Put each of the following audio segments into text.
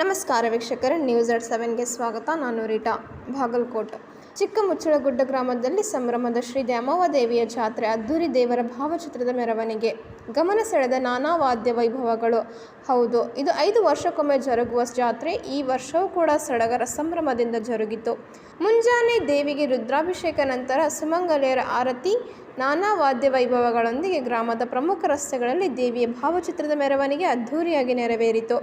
ನಮಸ್ಕಾರ ವೀಕ್ಷಕರೇ ನ್ಯೂಸ್ ಎಟ್ ಸೆವೆನ್ಗೆ ಸ್ವಾಗತ. ನಾನು ರೀಟಾ ಬಾಗಲಕೋಟ್ ಚಿಕ್ಕಮುಚ್ಚಳಗುಡ್ಡ ಗ್ರಾಮದಲ್ಲಿ ಸಂಭ್ರಮದ ಶ್ರೀ ದ್ಯಾಮವ್ವ ದೇವಿಯ ಜಾತ್ರೆ ಅದ್ದೂರಿ ದೇವರ ಭಾವಚಿತ್ರದ ಮೆರವಣಿಗೆ. ಗಮನ ಸೆಳೆದ ನಾನಾ ವಾದ್ಯ ವೈಭವಗಳು. ಹೌದು, ಇದು ಐದು ವರ್ಷಕ್ಕೊಮ್ಮೆ ಜರುಗುವ ಜಾತ್ರೆ. ಈ ವರ್ಷವೂ ಕೂಡ ಸಡಗರ ಸಂಭ್ರಮದಿಂದ ಜರುಗಿತು. ಮುಂಜಾನೆ ದೇವಿಗೆ ರುದ್ರಾಭಿಷೇಕ ನಂತರ ಸುಮಂಗಲೆಯರ ಆರತಿ, ನಾನಾ ವಾದ್ಯ ವೈಭವಗಳೊಂದಿಗೆ ಗ್ರಾಮದ ಪ್ರಮುಖ ರಸ್ತೆಗಳಲ್ಲಿ ದೇವಿಯ ಭಾವಚಿತ್ರದ ಮೆರವಣಿಗೆ ಅದ್ಧೂರಿಯಾಗಿ ನೆರವೇರಿತು.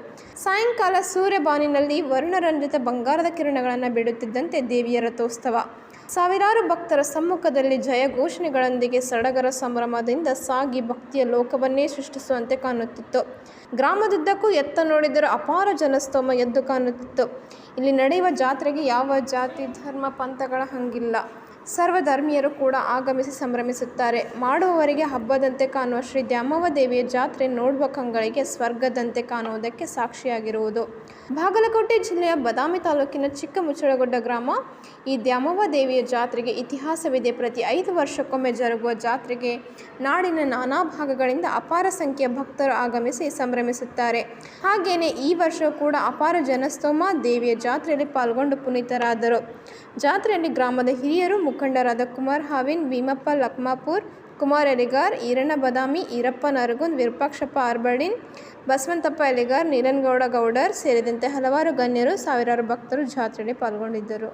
ಸಾಯಂಕಾಲ ಸೂರ್ಯಬಾನಿನಲ್ಲಿ ವರ್ಣರಂಜಿತ ಬಂಗಾರದ ಕಿರಣಗಳನ್ನು ಬಿಡುತ್ತಿದ್ದಂತೆ ದೇವಿಯ ರಥೋತ್ಸವ. ಸಾವಿರಾರು ಭಕ್ತರ ಸಮ್ಮುಖದಲ್ಲಿ ಜಯ ಘೋಷಣೆಗಳೊಂದಿಗೆ ಸಡಗರ ಸಂಭ್ರಮದಿಂದ ಸಾಗಿ ಭಕ್ತಿಯ ಲೋಕವನ್ನೇ ಸೃಷ್ಟಿಸುವಂತೆ ಕಾಣುತ್ತಿತ್ತು. ಗ್ರಾಮದುದ್ದಕ್ಕೂ ಎತ್ತ ನೋಡಿದರೂ ಅಪಾರ ಜನಸ್ತೋಮ ಎದ್ದು ಕಾಣುತ್ತಿತ್ತು. ಇಲ್ಲಿ ನಡೆಯುವ ಜಾತ್ರೆಗೆ ಯಾವ ಜಾತಿ, ಧರ್ಮ, ಪಂಥಗಳ ಹಂಗಿಲ್ಲ. ಸರ್ವಧರ್ಮೀಯರು ಕೂಡ ಆಗಮಿಸಿ ಸಂಭ್ರಮಿಸುತ್ತಾರೆ. ಮಾಡುವವರಿಗೆ ಹಬ್ಬದಂತೆ ಕಾಣುವ ಶ್ರೀ ದ್ಯಾಮವ್ವ ದೇವಿಯ ಜಾತ್ರೆ ನೋಡುವ ಕಂಗಳಿಗೆ ಸ್ವರ್ಗದಂತೆ ಕಾಣುವುದಕ್ಕೆ ಸಾಕ್ಷಿಯಾಗಿರುವುದು. ಬಾಗಲಕೋಟೆ ಜಿಲ್ಲೆಯ ಬದಾಮಿ ತಾಲೂಕಿನ ಚಿಕ್ಕ ಮುಚ್ಚಳಗುಡ್ಡ ಗ್ರಾಮ ಈ ದ್ಯಾಮವ್ವ ದೇವಿಯ ಜಾತ್ರೆಗೆ ಇತಿಹಾಸವಿದೆ. ಪ್ರತಿ ಐದು ವರ್ಷಕ್ಕೊಮ್ಮೆ ಜರುಗುವ ಜಾತ್ರೆಗೆ ನಾಡಿನ ನಾನಾ ಭಾಗಗಳಿಂದ ಅಪಾರ ಸಂಖ್ಯೆಯ ಭಕ್ತರು ಆಗಮಿಸಿ ಸಂಭ್ರಮಿಸುತ್ತಾರೆ. ಹಾಗೆಯೇ ಈ ವರ್ಷ ಕೂಡ ಅಪಾರ ಜನಸ್ತೋಮ ದೇವಿಯ ಜಾತ್ರೆಯಲ್ಲಿ ಪಾಲ್ಗೊಂಡು ಪುನೀತರಾದರು. ಜಾತ್ರೆಯಲ್ಲಿ ಗ್ರಾಮದ ಹಿರಿಯರು ಮುಖಂಡರಾದ ಕುಮಾರ್ ಹಾವಿನ್, ಭೀಮಪ್ಪ ಲಕ್ಮಾಪುರ್, ಕುಮಾರ್ ಎಲಿಗಾರ್, ಈರಣ್ಣ ಬದಾಮಿ ಈರಪ್ಪ ನರಗುಂದ್ ವಿರೂಪಾಕ್ಷಪ್ಪ ಆರ್ಬಳಿನ್ ಬಸವಂತಪ್ಪ ಎಲಿಗಾರ್, ನೀಲನಗೌಡ ಗೌಡರ್ ಸೇರಿದಂತೆ ಹಲವಾರು ಗಣ್ಯರು, ಸಾವಿರಾರು ಭಕ್ತರು ಜಾತ್ರೆಯಲ್ಲಿ ಪಾಲ್ಗೊಂಡಿದ್ದರು.